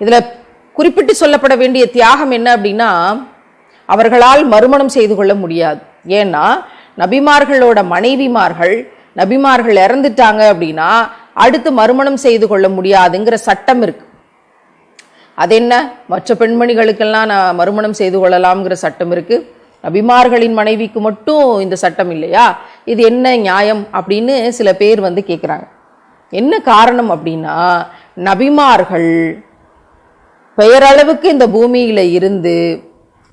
இதில் குறிப்பிட்டு சொல்லப்பட வேண்டிய தியாகம் என்ன அப்படின்னா அவர்களால் மறுமணம் செய்து கொள்ள முடியாது. ஏன்னா நபிமார்களோட மனைவிமார்கள் நபிமார்கள் இறந்துட்டாங்க அப்படின்னா அடுத்து மறுமணம் செய்து கொள்ள முடியாதுங்கிற சட்டம் இருக்கு. அது என்ன மற்ற பெண்மணிகளுக்கெல்லாம் நான் மறுமணம் செய்து கொள்ளலாம்ங்கிற சட்டம் இருக்குது நபிமார்களின் மனைவிக்கு மட்டும் இந்த சட்டம் இல்லையா? இது என்ன நியாயம் அப்படின்னு சில பேர் வந்து கேட்குறாங்க என்ன காரணம் அப்படின்னா நபிமார்கள் பெயரளவுக்கு இந்த பூமியில் இருந்து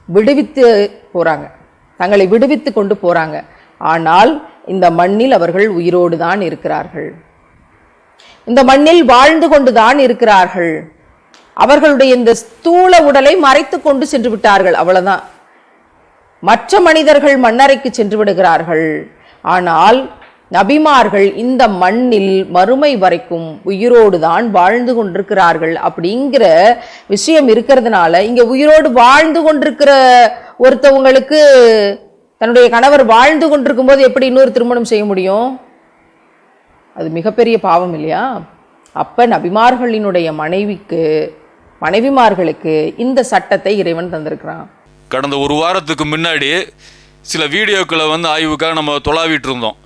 விடுவித்து போகிறாங்க தங்களை விடுவித்து கொண்டு போகிறாங்க ஆனால் இந்த மண்ணில் அவர்கள் உயிரோடு தான் இருக்கிறார்கள். இந்த மண்ணில் வாழ்ந்து கொண்டு தான் இருக்கிறார்கள். அவர்களுடைய இந்த ஸ்தூல உடலை மறைத்து கொண்டு சென்று விட்டார்கள். அவ்வளோதான் மற்ற மனிதர்கள் மண்ணறைக்கு சென்று விடுகிறார்கள் ஆனால் நபிமார்கள் இந்த மண்ணில் மறுமை வரைக்கும் உயிரோடு தான் வாழ்ந்து கொண்டிருக்கிறார்கள். அப்படிங்கிற விஷயம் இருக்கிறதுனால இங்கே உயிரோடு வாழ்ந்து கொண்டிருக்கிற ஒருத்தவங்களுக்கு தன்னுடைய கணவர் வாழ்ந்து கொண்டிருக்கும் போது எப்படி இன்னொரு திருமணம் செய்ய முடியும்? அது மிகப்பெரிய பாவம் இல்லையா? அப்போ நபிமார்களினுடைய மனைவிக்கு மனைவிமார்களுக்கு இந்த சட்டத்தை இறைவன் தந்திருக்கிறான். கடந்த ஒரு வாரத்துக்கு முன்னாடி சில வீடியோக்களை வந்து ஆய்வுக்காக நம்ம தொலாவிட்டு இருந்தோம்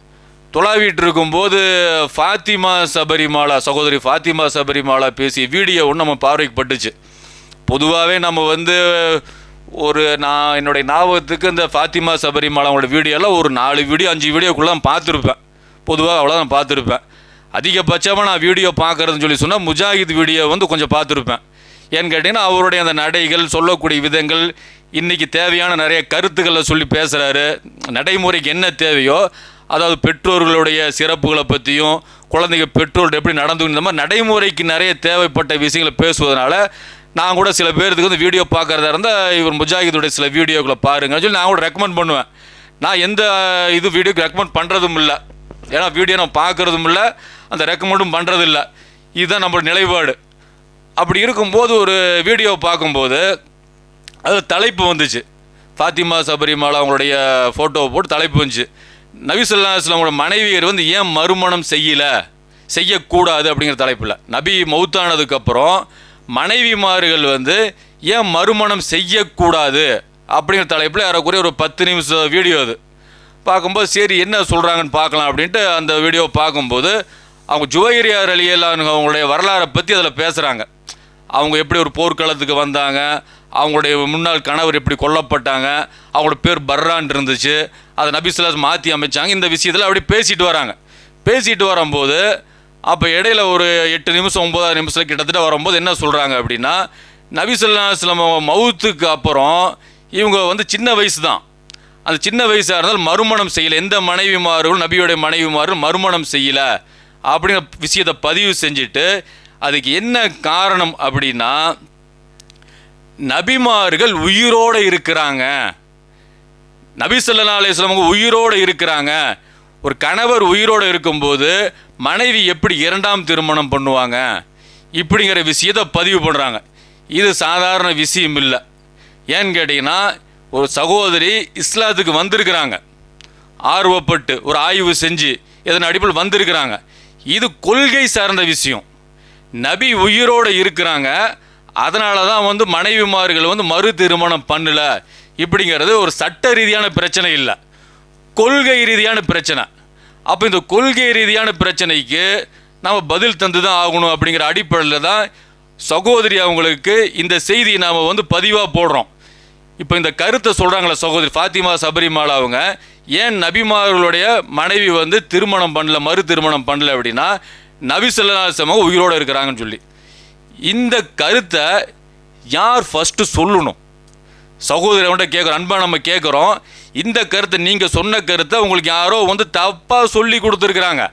தொலாவிட்டு இருக்கும்போது ஃபாத்திமா சபரிமாலா சகோதரி ஃபாத்திமா சபரிமாலா பேசிய வீடியோ ஒன்று நம்ம பார்வைக்கு பட்டுச்சு பொதுவாகவே நம்ம வந்து ஒரு நான் என்னுடைய ஞாபகத்துக்கு இந்த ஃபாத்திமா சபரிமாலாவோட வீடியோலாம் ஒரு நாலு வீடியோ அஞ்சு வீடியோக்குள்ளே நான் பார்த்துருப்பேன். பொதுவாக அவ்வளோ நான் பார்த்துருப்பேன். அதிகபட்சமாக நான் வீடியோ பார்க்குறதுன்னு சொல்லி சொன்னால் முஜாஹித் வீடியோ வந்து கொஞ்சம் பார்த்துருப்பேன். ஏன்னு கேட்டிங்கன்னா அவருடைய அந்த நடைகள் சொல்லக்கூடிய விதங்கள் இன்றைக்கி தேவையான நிறைய கருத்துக்களை சொல்லி பேசுகிறாரு நடைமுறைக்கு என்ன தேவையோ அதாவது பெற்றோர்களுடைய சிறப்புகளை பற்றியும் குழந்தைங்க பெற்றோர்கள் எப்படி நடந்து இந்த மாதிரி நடைமுறைக்கு நிறைய தேவைப்பட்ட விஷயங்களை பேசுவதனால நான் கூட சில பேருக்கு வந்து வீடியோ பார்க்குறதா இருந்தால் இவர் முஜாஹிதுடைய சில வீடியோக்களை பாருங்கன்னு சொல்லி நான் கூட ரெக்கமெண்ட் பண்ணுவேன். நான் எந்த இது வீடியோக்கு ரெக்கமெண்ட் பண்ணுறதும் இல்லை. ஏன்னா வீடியோ நான் பார்க்குறதும் இல்லை அந்த ரெக்கமெண்டும் பண்ணுறதில்ல இதுதான் நம்மளோட நிலைப்பாடு. அப்படி இருக்கும்போது ஒரு வீடியோ பார்க்கும்போது அது தலைப்பு வந்துச்சு. ஃபாத்திமா சபரிமாலா அவங்களுடைய ஃபோட்டோவை போட்டு தலைப்பு வந்துச்சு. நபிசுல்லா இஸ்லாமோட மனைவியர் வந்து ஏன் மறுமணம் செய்யலை? செய்யக்கூடாது அப்படிங்கிற தலைப்பில். நபி மௌத்தானதுக்கப்புறம் மனைவிமார்கள் வந்து ஏன் மறுமணம் செய்யக்கூடாது அப்படிங்கிற தலைப்பில் ஏறக்குறைய ஒரு பத்து நிமிஷம் வீடியோ அது. பார்க்கும்போது சரி என்ன சொல்கிறாங்கன்னு பார்க்கலாம் அப்படின்ட்டு அந்த வீடியோ பார்க்கும்போது அவங்க ஜுவைரியார் அலியல்லான்னு அவங்களுடைய வரலாறை பற்றி அதில் பேசுகிறாங்க அவங்க எப்படி ஒரு போர்க்களத்துக்கு வந்தாங்க அவங்களுடைய முன்னாள் கணவர் எப்படி கொல்லப்பட்டாங்க அவங்களோட பேர் பர்ரான் இருந்துச்சு. அதை நபிசுல்லாஸ் மாற்றி அமைச்சாங்க. இந்த விஷயத்தில் அப்படி பேசிட்டு வராங்க. பேசிட்டு வரும்போது அப்போ இடையில ஒரு எட்டு நிமிஷம் ஒன்பதாவது நிமிஷத்தில் கிட்டத்தட்ட வரும்போது என்ன சொல்கிறாங்க அப்படின்னா நபிசுல்லாஸ்லம் மவுத்துக்கு அப்புறம் இவங்க வந்து சின்ன வயசு தான். அந்த சின்ன வயசாக இருந்தால் மறுமணம் செய்யலை. எந்த மனைவிமார்களும் நபியோடைய மனைவிமாரும் மறுமணம் செய்யலை. அப்படிங்கிற விஷயத்தை பதிவு செஞ்சுட்டு அதுக்கு என்ன காரணம் அப்படின்னா நபிமார்கள் உயிரோடு இருக்கிறாங்க. நபி சொல்லா அலிஸ்லாமுங்க உயிரோடு இருக்கிறாங்க. ஒரு கணவர் உயிரோடு இருக்கும்போது மனைவி எப்படி இரண்டாம் திருமணம் பண்ணுவாங்க? இப்படிங்கிற விஷயத்தை பதிவு பண்ணுறாங்க இது சாதாரண விஷயம் இல்லை. ஏன்னு கேட்டிங்கன்னா ஒரு சகோதரி இஸ்லாத்துக்கு வந்திருக்கிறாங்க. ஆர்வப்பட்டு ஒரு ஆய்வு செஞ்சு இதன் அடிப்பில் வந்திருக்கிறாங்க. இது கொள்கை சார்ந்த விஷயம். நபி உயிரோடு இருக்கிறாங்க. அதனால தான் வந்து மனைவிமார்கள் வந்து மறு திருமணம் பண்ணல. இப்படிங்கிறது ஒரு சட்ட ரீதியான பிரச்சனை இல்லை. கொள்கை ரீதியான பிரச்சனை. அப்போ இந்த கொள்கை ரீதியான பிரச்சனைக்கு நம்ம பதில் தந்து தான் ஆகணும் அப்படிங்கிற அடிப்படையில் தான் சகோதரி அவங்களுக்கு இந்த செய்தியை நாம் வந்து பதிவாக போடுறோம். இப்போ இந்த கருத்தை சொல்கிறாங்களே சகோதரி ஃபாத்திமா சபரிமாலா அவங்க. ஏன் நபிமார்களுடைய மனைவி வந்து திருமணம் பண்ணல மறு திருமணம் பண்ணல அப்படின்னா நபி சொல்லாசமாக உயிரோடு இருக்கிறாங்கன்னு சொல்லி. இந்த கருத்தை யார் ஃபஸ்ட்டு சொல்லணும்? சகோதரவன்ட்ட கேட்குறோம் அன்பாக நம்ம கேட்குறோம் இந்த கருத்தை நீங்கள் சொன்ன கருத்தை உங்களுக்கு யாரோ வந்து தப்பாக சொல்லி கொடுத்துருக்குறாங்க.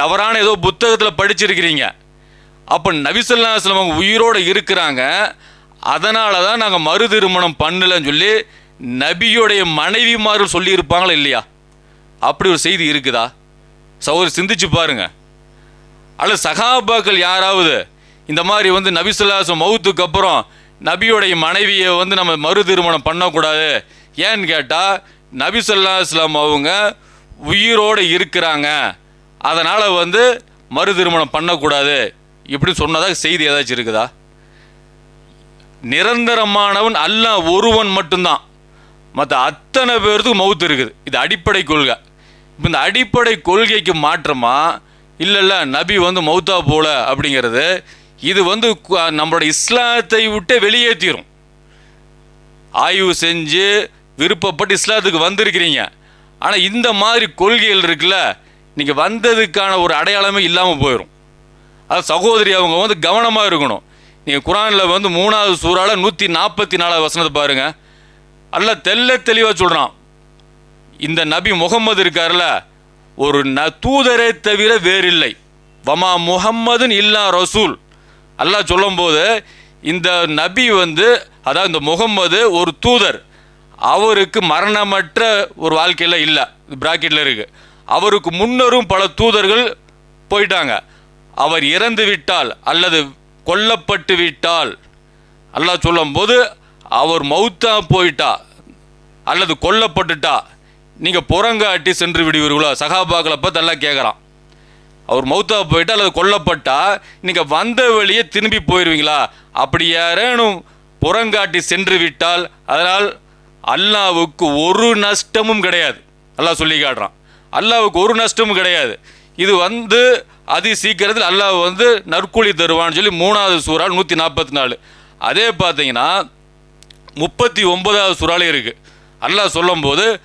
தவறான ஏதோ புத்தகத்தில் படிச்சிருக்கிறீங்க. அப்போ நபிசல்லாஸ்லம் அவங்க உயிரோடு இருக்கிறாங்க. அதனால தான் நாங்கள் மறு திருமணம் பண்ணலன்னு சொல்லி நபியுடைய மனைவிமார்கள் சொல்லியிருப்பாங்களா இல்லையா? அப்படி ஒரு செய்தி இருக்குதா? சகோதரி சிந்திச்சு பாருங்கள் அல்லது சகாபாக்கள் யாராவது இந்த மாதிரி வந்து நபிசுல்லாசம் மௌத்துக்கு அப்புறம் நபியுடைய மனைவியை வந்து நம்ம மறு திருமணம் பண்ணக்கூடாது. ஏன்னு கேட்டால் நபிசுல்லா இஸ்லாம் அவங்க உயிரோடு இருக்கிறாங்க. அதனால் வந்து மறு திருமணம் பண்ணக்கூடாது. இப்படி சொன்னதாக செய்தி ஏதாச்சும் இருக்குதா? நிரந்தரமானவன் அல்ல ஒருவன் மட்டும்தான். மற்ற அத்தனை பேர்த்துக்கும் மவுத்து இருக்குது. இது அடிப்படை கொள்கை. இப்போ இந்த அடிப்படை கொள்கைக்கு மாற்றமாக இல்லை இல்லை நபி வந்து மௌத்தா போல அப்படிங்கிறது இது வந்து கு- நம்மளோட இஸ்லாத்தை விட்டே வெளியேற்றிடும் ஆய்வு செஞ்சு விருப்பப்பட்டு இஸ்லாத்துக்கு வந்திருக்கிறீங்க. ஆனால் இந்த மாதிரி கொள்கைகள் இருக்குல்ல நீங்கள் வந்ததுக்கான ஒரு அடையாளமே இல்லாமல் போயிடும் அது சகோதரி அவங்க வந்து கவனமாக இருக்கணும். நீங்கள் குரானில் வந்து மூணாவது சூறால் நூற்றி நாற்பத்தி நாலாவது வசனத்தை பாருங்கள் அல்ல தெல்ல தெளிவாக சொல்கிறான் இந்த நபி முகம்மது இருக்கார்ல ஒரு ந தூதரை தவிர வேறில்லை. வமா முஹம்மதுன் இல்லா ரசூல். அல்லாஹ் சொல்லும்போது இந்த நபி வந்து அதாவது இந்த முகம்மது ஒரு தூதர். அவருக்கு மரணமற்ற ஒரு வாழ்க்கையில் இல்லை பிராக்கெட்டில் இருக்குது அவருக்கு முன்னரும் பல தூதர்கள் போயிட்டாங்க. அவர் இறந்து விட்டால் அல்லது கொல்லப்பட்டு விட்டால் அல்லாஹ் சொல்லும்போது அவர் மௌத்தா போயிட்டா அல்லது கொல்லப்பட்டுட்டா நீங்கள் புறங்காட்டி சென்று விடுவீர்களோ? சகாபாக்களை பார்த்து கேட்குறான் அவர் மௌத்தா போயிட்டு அல்லது கொல்லப்பட்டா நீங்கள் வந்த வழியே திரும்பி போயிடுவீங்களா அப்படி யாரேனும் புறங்காட்டி சென்று விட்டால் அதனால் அல்லாவுக்கு ஒரு நஷ்டமும் கிடையாது. அல்லாஹ் சொல்லி காட்டுறான். அல்லாவுக்கு ஒரு நஷ்டமும் கிடையாது. இது வந்து அதி சீக்கிரத்தில் அல்லாஹ் வந்து நற்கூலி தருவான்னு சொல்லி மூணாவது சூறால் நூற்றி நாற்பத்தி நாலு அதே பார்த்தீங்கன்னா முப்பத்தி ஒன்பதாவது சுறாலே இருக்குது அல்லாஹ் சொல்லும்போது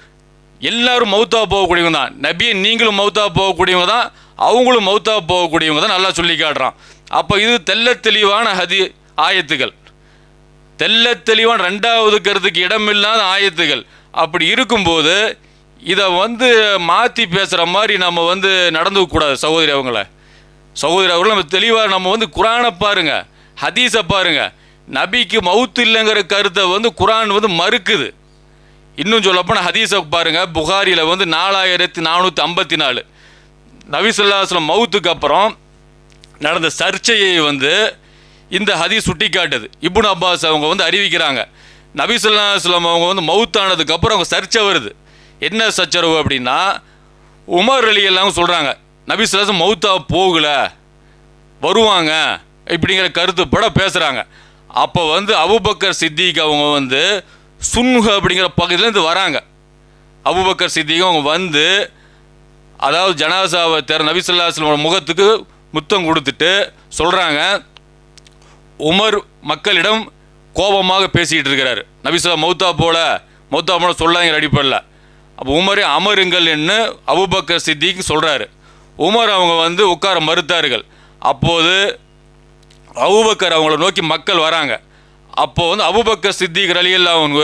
எல்லாரும் மௌத்தா போகக்கூடியவங்க தான். நபியை நீங்களும் மௌத்தா போகக்கூடியவங்க தான். அவங்களும் மௌத்தா போகக்கூடியவங்க தான். நல்லா சொல்லி காட்டுறான். அப்போ இது தெள்ளத் தெளிவான ஹதி ஆயத்துகள். தெல்ல தெளிவான ரெண்டாவது கருத்துக்கு இடமில்லாத ஆயத்துகள். அப்படி இருக்கும்போது இதை வந்து மாற்றி பேசுகிற மாதிரி நம்ம வந்து நடந்துக்கூடாது சகோதரி அவங்கள. சகோதரி அவர்கள் நம்ம தெளிவாக நம்ம வந்து குரானை பாருங்க ஹதீஸை பாருங்க. நபிக்கு மவுத்து இல்லைங்கிற கருத்தை வந்து குரான் வந்து மறுக்குது. இன்னும் சொல்லப்போனால் ஹதீஸை பாருங்கள் புகாரியில் வந்து நாலாயிரத்தி நானூற்றி ஐம்பத்தி நாலு. நபி மவுத்துக்கு அப்புறம் நடந்த சர்ச்சையை வந்து இந்த ஹதீஸ் சுட்டி காட்டுது இப்னு அப்பாஸ் அவங்க வந்து அறிவிக்கிறாங்க. நபிசுல்லாஸ்லம் அவங்க வந்து மவுத்தானதுக்கு அப்புறம் அவங்க சர்ச்சை வருது. என்ன சச்சரவு அப்படின்னா உமர் அலி எல்லாம் சொல்கிறாங்க நபிசுல்லாஸ்லம் மவுத்தா போகல வருவாங்க இப்படிங்கிற கருத்துப்பட பேசுகிறாங்க அப்போ வந்து அபுபக்கர் சித்திக் அவங்க வந்து சுன்ஹு அப்படிங்கிற பகுதியிலேருந்து வராங்க. அபுபக்கர் சித்திக்கும் அவங்க வந்து அதாவது ஜனாசாவை தேர் நபிசல்லாஸ்லமோட முகத்துக்கு முத்தம் கொடுத்துட்டு சொல்கிறாங்க உமர் மக்களிடம் கோபமாக பேசிக்கிட்டு இருக்கிறாரு. நபிசுல்லா மௌத்தா போல மௌத்தா போல சொல்லாங்கிற அடிப்படையில் அப்போ உமரே அமருங்கள் என்று அபுபக்கர் சித்திக்கு சொல்கிறாரு உமர் அவங்க வந்து உட்கார மறுத்தார்கள். அப்போது அபுபக்கர் அவங்கள நோக்கி மக்கள் வராங்க. அப்போ வந்து அபுபக்க சித்திக் ரலியல்லா அவங்க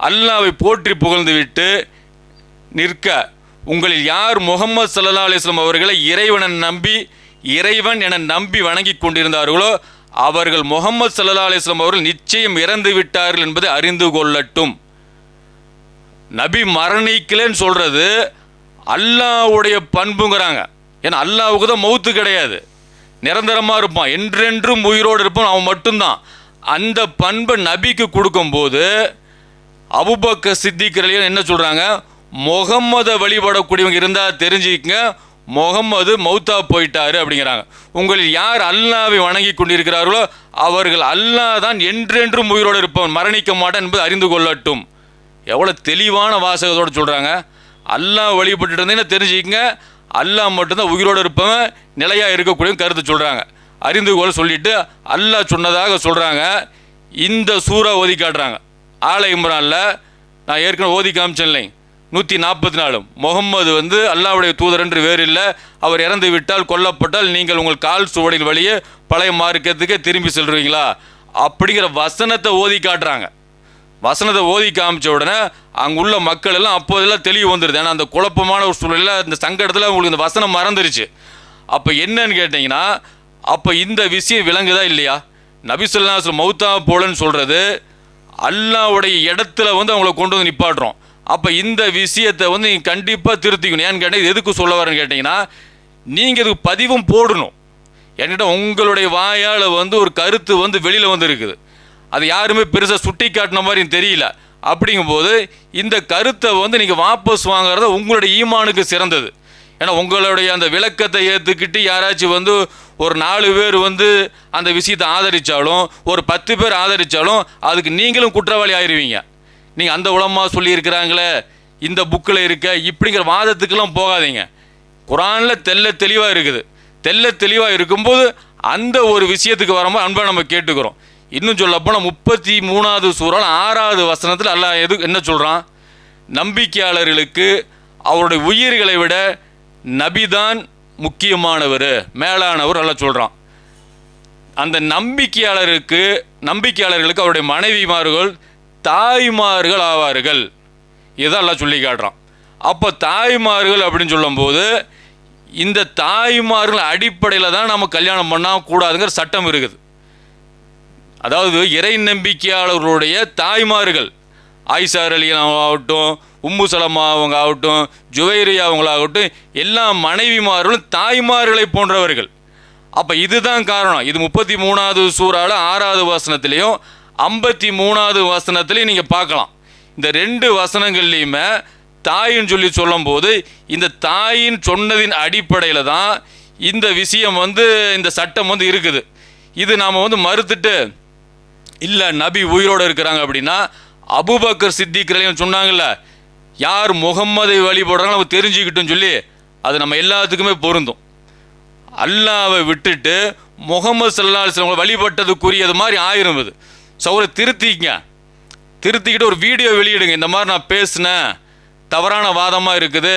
அல்லாவை போற்றி புகழ்ந்து விட்டு நிற்க உங்களில் யார் முகமது சல்லா அலிஸ்லாம் அவர்களை இறைவனை நம்பி இறைவன் என நம்பி வணங்கி கொண்டிருந்தார்களோ அவர்கள் முகமது சல்லா அலிஸ்லாம் அவர்கள் நிச்சயம் இறந்து விட்டார்கள் என்பதை அறிந்து கொள்ளட்டும். நபி மரணிக்கலன்னு சொல்கிறது அல்லாஹ்வுடைய பண்புங்கிறாங்க. ஏன்னா அல்லாவுக்கு தான் மௌத்து கிடையாது. நிரந்தரமாக இருப்பான். என்றென்றும் உயிரோடு இருப்பான் அவன் மட்டும்தான். அந்த பண்பை நபிக்கு கொடுக்கும்போது அபுபக்க சித்திக்கிறலையும் என்ன சொல்கிறாங்க முகம்மதை வழிபடக்கூடியவங்க இருந்தால் தெரிஞ்சுக்கங்க முகம்மது மௌத்தா போயிட்டாரு அப்படிங்கிறாங்க. உங்களில் யார் அல்லாவை வணங்கி கொண்டிருக்கிறார்களோ அவர்கள் அல்லாஹ் தான் என்றென்றும் உயிரோடு இருப்பவன். மரணிக்க மாட்டான் என்பது அறிந்து கொள்ளட்டும். எவ்வளோ தெளிவான வாசகத்தோடு சொல்கிறாங்க அல்லாஹ் வழிபட்டுட்டு இருந்தீங்கன்னா தெரிஞ்சுக்கங்க. அல்லாஹ் மட்டும்தான் உயிரோடு இருப்பவன் நிலையாக இருக்கக்கூடிய கருத்து சொல்கிறாங்க அறிந்து கொள்ள சொல்லிட்டு அல்லாஹ் சொன்னதாக சொல்கிறாங்க இந்த சூறா ஓதி காட்டுறாங்க. ஆலை இம்ரானில் நான் ஏற்கனவே ஓதி காமிச்சேன் நூற்றி நாற்பத்தி நாலு. முகம்மது வந்து அல்லாவுடைய தூதர் என்று வேறு இல்லை. அவர் இறந்து விட்டால் கொல்லப்பட்டால் நீங்கள் உங்கள் கால் சுவடில் வழியே பழைய மார்க்கத்துக்கே திரும்பி செல்றீங்களா? அப்படிங்கிற வசனத்தை ஓதி காட்டுறாங்க. வசனத்தை ஓதி காமிச்ச உடனே அங்குள்ள மக்கள் எல்லாம் அப்போதெல்லாம் தெளிவு வந்துடுது ஏன்னா அந்த குழப்பமான ஒரு சூழலில் இந்த சங்கடத்தில் உங்களுக்கு இந்த வசனம் மறந்துருச்சு. அப்போ என்னன்னு கேட்டிங்கன்னா அப்போ இந்த விஷயம் விளங்குதா இல்லையா? நபிசுல்லாஸ் மௌத்தா போலன்னு சொல்கிறது அல்லாவுடைய இடத்துல வந்து அவங்கள கொண்டு வந்து நிப்பாட்டுறோம். அப்போ இந்த விஷயத்தை வந்து நீங்கள் கண்டிப்பாக திருத்திக்கணும். ஏன்னு கேட்டால் இது எதுக்கு சொல்ல வரேன்னு கேட்டிங்கன்னா நீங்கள் இதுக்கு பதிவும் போடணும். என்கிட்ட உங்களுடைய வாயால் வந்து ஒரு கருத்து வந்து வெளியில் வந்து இருக்குது அது யாருமே பெருசாக சுட்டி காட்டின மாதிரி தெரியல. அப்படிங்கும்போது இந்த கருத்தை வந்து நீங்கள் வாபஸ் வாங்குறது உங்களுடைய ஈமானுக்கு சிறந்தது. ஏன்னா உங்களுடைய அந்த விளக்கத்தை ஏற்றுக்கிட்டு யாராச்சும் வந்து ஒரு நாலு பேர் வந்து அந்த விஷயத்தை ஆதரித்தாலும் ஒரு பத்து பேர் ஆதரித்தாலும் அதுக்கு நீங்களும் குற்றவாளி ஆயிருவீங்க. நீங்கள் அந்த உலமாக சொல்லியிருக்கிறாங்களே இந்த புக்கில் இருக்க இப்படிங்கிற வாதத்துக்கெல்லாம் போகாதீங்க. குரானில் தெல்ல தெளிவாக இருக்குது. தெல்ல தெளிவாக இருக்கும்போது அந்த ஒரு விஷயத்துக்கு வரும்போது அன்பை நம்ம கேட்டுக்கிறோம். இன்னும் சொல்லப்போனால் முப்பத்தி மூணாவது சூறால் ஆறாவது வசனத்தில் எல்லாம் எது என்ன சொல்கிறான் நம்பிக்கையாளர்களுக்கு அவருடைய உயிர்களை விட நபிதான் முக்கியமானவர் மேலானவர் அல்ல சொல்கிறான் அந்த நம்பிக்கையாளருக்கு நம்பிக்கையாளர்களுக்கு அவருடைய மனைவிமார்கள் தாய்மார்கள் ஆவார்கள். இதெல்லாம் சொல்லி காட்டுறான். அப்போ தாய்மார்கள் அப்படின்னு சொல்லும்போது இந்த தாய்மார்கள் அடிப்படையில் தான் நம்ம கல்யாணம் பண்ணால் கூடாதுங்கிற சட்டம் இருக்குது. அதாவது இறை நம்பிக்கையாளர்களுடைய தாய்மார்கள் ஆயிஷார் அலி ஆகட்டும் உம்மு சலமா அவங்க ஆகட்டும் ஜுவைரி அவங்களாகட்டும் எல்லா மனைவிமார்களும் தாய்மார்களை போன்றவர்கள். அப்போ இதுதான் காரணம். இது முப்பத்தி மூணாவது சூறாவில் ஆறாவது வசனத்திலையும் ஐம்பத்தி மூணாவது வசனத்திலையும் நீங்கள் பார்க்கலாம். இந்த ரெண்டு வசனங்கள்லையுமே தாயின்னு சொல்லி சொல்லும்போது இந்த தாயின் சொன்னதின் அடிப்படையில் தான் இந்த விஷயம் வந்து இந்த சட்டம் வந்து இருக்குது. இது நாம் வந்து மறுத்துட்டு இல்லை நபி உயிரோடு இருக்கிறாங்க அப்படின்னா அபுபக்கர் சித்திக்ரையும் சொன்னாங்கல்ல யார் முகம்மதை வழிபடுறாங்களோ நம்ம தெரிஞ்சுக்கிட்டும் சொல்லி அது நம்ம எல்லாத்துக்குமே பொருந்தும். அல்லாவை விட்டுட்டு முகமது சல்லா அலிஸ்லாம் வழிபட்டதுக்குரியது மாதிரி ஆயிரும் இது. சௌரை திருத்திக்கங்க. திருத்திக்கிட்டு ஒரு வீடியோ வெளியிடுங்க. இந்த மாதிரி நான் பேசினேன். தவறான வாதமாக இருக்குது.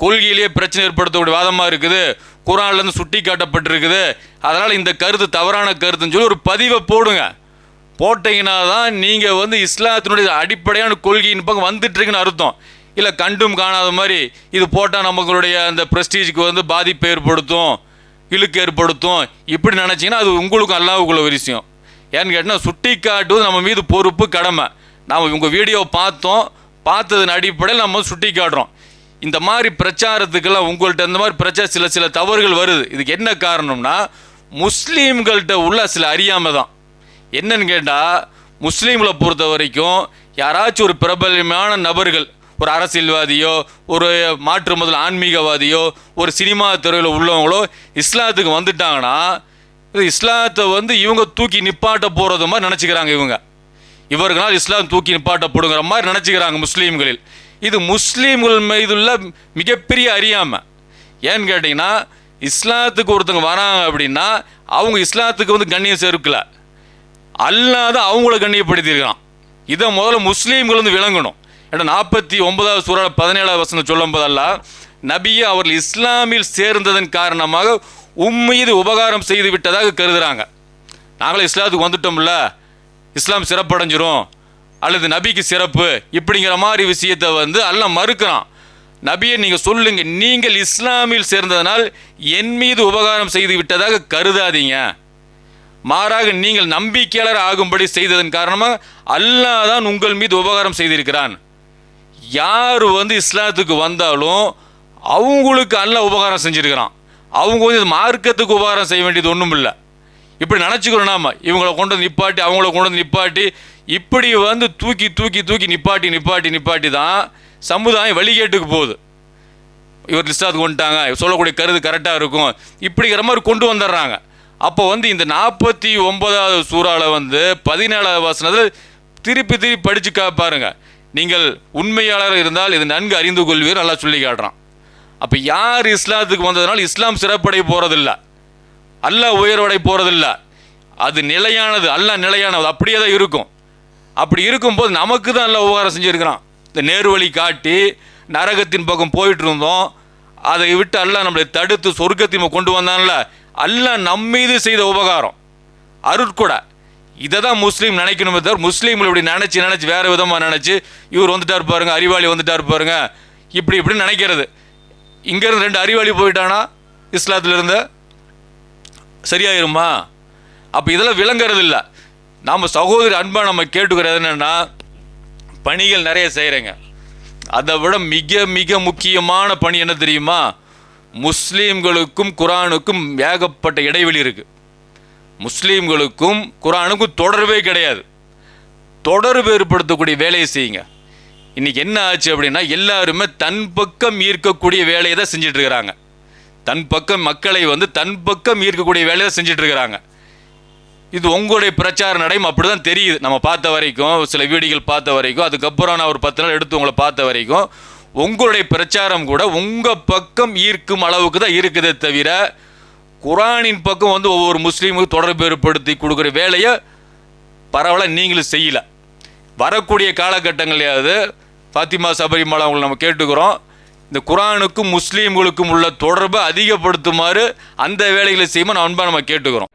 கொள்கையிலேயே பிரச்சனை ஏற்படுத்தக்கூடிய வாதமாக இருக்குது. குரான்லேருந்து சுட்டி காட்டப்பட்டிருக்குது அதனால் இந்த கருத்து தவறான கருத்துன்னு சொல்லி ஒரு பதிவை போடுங்க. போட்டீங்கன்னா தான் நீங்கள் வந்து இஸ்லாத்தினுடைய அடிப்படையான கொள்கையின் பக்கம் வந்துட்டுருக்குன்னு அர்த்தம். இல்லை கண்டும் காணாத மாதிரி இது போட்டால் நம்மளுடைய அந்த ப்ரெஸ்டீஜுக்கு வந்து பாதிப்பை ஏற்படுத்தும் இழுக்கு ஏற்படுத்தும். இப்படி நினச்சிங்கன்னா அது உங்களுக்கும் அல்லாவுக்குள்ள ஒரு விஷயம். ஏன்னு கேட்டால் சுட்டி காட்டுவது நம்ம மீது பொறுப்பு கடமை. நாம் உங்கள் வீடியோ பார்த்தோம் பார்த்ததன் அடிப்படையில் நம்ம சுட்டி காட்டுறோம் இந்த மாதிரி பிரச்சாரத்துக்கெல்லாம் உங்கள்கிட்ட இந்த மாதிரி பிரச்சார சில சில தவறுகள் வருது. இதுக்கு என்ன காரணம்னா முஸ்லீம்கள்கிட்ட உள்ள சில அறியாமை தான். என்னன்னு கேட்டால் முஸ்லீம்களை பொறுத்த வரைக்கும் யாராச்சும் ஒரு பிரபலமான நபர்கள் ஒரு அரசியல்வாதியோ ஒரு மாற்று முதல் ஆன்மீகவாதியோ ஒரு சினிமா துறையில் உள்ளவங்களோ இஸ்லாத்துக்கு வந்துட்டாங்கன்னா இது இஸ்லாத்தை வந்து இவங்க தூக்கி நிப்பாட்ட போகிறது மாதிரி நினச்சிக்கிறாங்க இவங்க. இவர்களால் இஸ்லாம் தூக்கி நிப்பாட்டப்படுங்கிற மாதிரி நினச்சிக்கிறாங்க முஸ்லீம்களில். இது முஸ்லீம்கள் மீதுள்ள மிகப்பெரிய அறியாமை. ஏன்னு கேட்டிங்கன்னா இஸ்லாத்துக்கு ஒருத்தங்க வராங்க அப்படின்னா அவங்க இஸ்லாத்துக்கு வந்து கண்ணியம் சேர்க்கல. அல்லாத அவங்கள கண்ணியப்படுத்தியிருக்கான் இதை முதல்ல முஸ்லீம்கள் வந்து விளங்கணும். ஏன்னா நாற்பத்தி ஒன்பதாவது சூறால பதினேழாவது வசனம் சொல்லும் போதெல்லாம் நபியை அவர்கள் இஸ்லாமில் சேர்ந்ததன் காரணமாக உம்மீது உபகாரம் செய்து விட்டதாக கருதுகிறாங்க நாங்களும் இஸ்லாத்துக்கு வந்துட்டோம்ல இஸ்லாம் சிறப்படைஞ்சிரும் அல்லது நபிக்கு சிறப்பு இப்படிங்கிற மாதிரி விஷயத்தை வந்து எல்லாம் மறுக்கிறான். நபியை நீங்கள் சொல்லுங்க நீங்கள் இஸ்லாமில் சேர்ந்ததனால் என் மீது உபகாரம் செய்து விட்டதாக கருதாதீங்க. மாறாக நீங்கள் நம்பிக்கையாளர் ஆகும்படி செய்ததன் காரணமாக அல்லாஹ் தான் உங்கள் மீது உபகாரம் செய்திருக்கிறான். யார் வந்து இஸ்லாத்துக்கு வந்தாலும் அவங்களுக்கு அல்லாஹ் உபகாரம் செஞ்சுருக்கிறான். அவங்க வந்து மார்க்கத்துக்கு உபகாரம் செய்ய வேண்டியது ஒன்றும் இல்லை. இப்படி நினச்சிக்கிறோம் நாம. இவங்கள கொண்டு வந்து நிப்பாட்டி அவங்கள கொண்டு வந்து நிப்பாட்டி இப்படி வந்து தூக்கி தூக்கி தூக்கி நிப்பாட்டி நிப்பாட்டி நிப்பாட்டி தான் சமுதாயம் வழிகேட்டுக்கு போகுது. இவர் லிஸ்டாத்துக்கு வந்துட்டாங்க. சொல்லக்கூடிய கருது கரெக்டாக இருக்கும். இப்படிங்கிற மாதிரி கொண்டு வந்துடுறாங்க. அப்போ வந்து இந்த நாற்பத்தி ஒன்பதாவது சூறாவில் வந்து பதினேழாவது வசனத்தில் திருப்பி திருப்பி படித்து கா பாருங்க. நீங்கள் உண்மையாளர் இருந்தால் இது நன்கு அறிந்து கொள்வீர் நல்லா சொல்லி காட்டுறான். அப்போ யார் இஸ்லாத்துக்கு வந்ததுனால இஸ்லாம் சிறப்படை போகிறதில்ல அல்லாஹ் உயர்வடை போகிறதில்ல அது நிலையானது அல்லாஹ் நிலையானது. அப்படியே தான் இருக்கும். அப்படி இருக்கும்போது நமக்கு தான் எல்லாம் உபகாரம் செஞ்சுருக்கிறான். இந்த நேர்வழி காட்டி நரகத்தின் பக்கம் போயிட்டு இருந்தோம். அதை விட்டு அல்ல நம்மளை தடுத்து சொர்க்கத்தின் கொண்டு வந்தான்ல. அல்லாஹ் நம்மீது செய்த உபகாரம். அருட்கொடை இதை தான் முஸ்லீம் நினைக்கணுமே தவிர முஸ்லீம்கள் இப்படி நினச்சி நினச்சி வேறு விதமாக நினச்சி இவர் வந்துட்டார் பாருங்க அறிவாளி வந்துட்டார் பாருங்க இப்படி இப்படி நினைக்கிறது. இங்கேருந்து ரெண்டு அறிவாளி போயிட்டானா? இஸ்லாத்துலேருந்து? சரியாயிருமா? அப்போ இதெல்லாம் விளங்குறது இல்லை. நாம் சகோதரி அன்பாக நம்ம கேட்டுக்கிறது என்னென்னா பணிகள் நிறைய செய்கிறேங்க அதை விட மிக மிக முக்கியமான பணி என்ன தெரியுமா? முஸ்லீம்களுக்கும் குரானுக்கும் ஏகப்பட்ட இடைவெளி இருக்குது முஸ்லீம்களுக்கும் குரானுக்கும் தொடர்பே கிடையாது. தொடர்பு ஏற்படுத்தக்கூடிய வேலையை செய்யுங்க. இன்றைக்கி என்ன ஆச்சு அப்படின்னா எல்லாருமே தன் பக்கம் ஈர்க்கக்கூடிய வேலையை தான் செஞ்சிட்ருக்கிறாங்க. தன் பக்கம் மக்களை வந்து தன் பக்கம் ஈர்க்கக்கூடிய வேலையை தான் செஞ்சிட்ருக்கிறாங்க. இது உங்களுடைய பிரச்சார நடையும் அப்படி தான் தெரியுது. நம்ம பார்த்த வரைக்கும் சில வீடியோகள் பார்த்த வரைக்கும் அதுக்கப்புறம் நான் ஒரு பத்து நாள் எடுத்து உங்களை பார்த்த வரைக்கும் உங்களுடைய பிரச்சாரம் கூட உங்கள் பக்கம் ஈர்க்கும் அளவுக்கு தான் இருக்குதே தவிர குரானின் பக்கம் வந்து ஒவ்வொரு முஸ்லீமுக்கு தொடர்பு ஏற்படுத்தி கொடுக்குற வேலையை பரவாயில்ல நீங்களும் செய்யலை. வரக்கூடிய காலகட்டங்களையாவது ஃபாத்திமா சபரிமலை அவங்களை நம்ம கேட்டுக்கிறோம். இந்த குரானுக்கும் முஸ்லீம்களுக்கும் உள்ள தொடர்பை அதிகப்படுத்துமாறு அந்த வேலைகளை செய்யுமா நான் அன்பா நம்ம கேட்டுக்கிறோம்.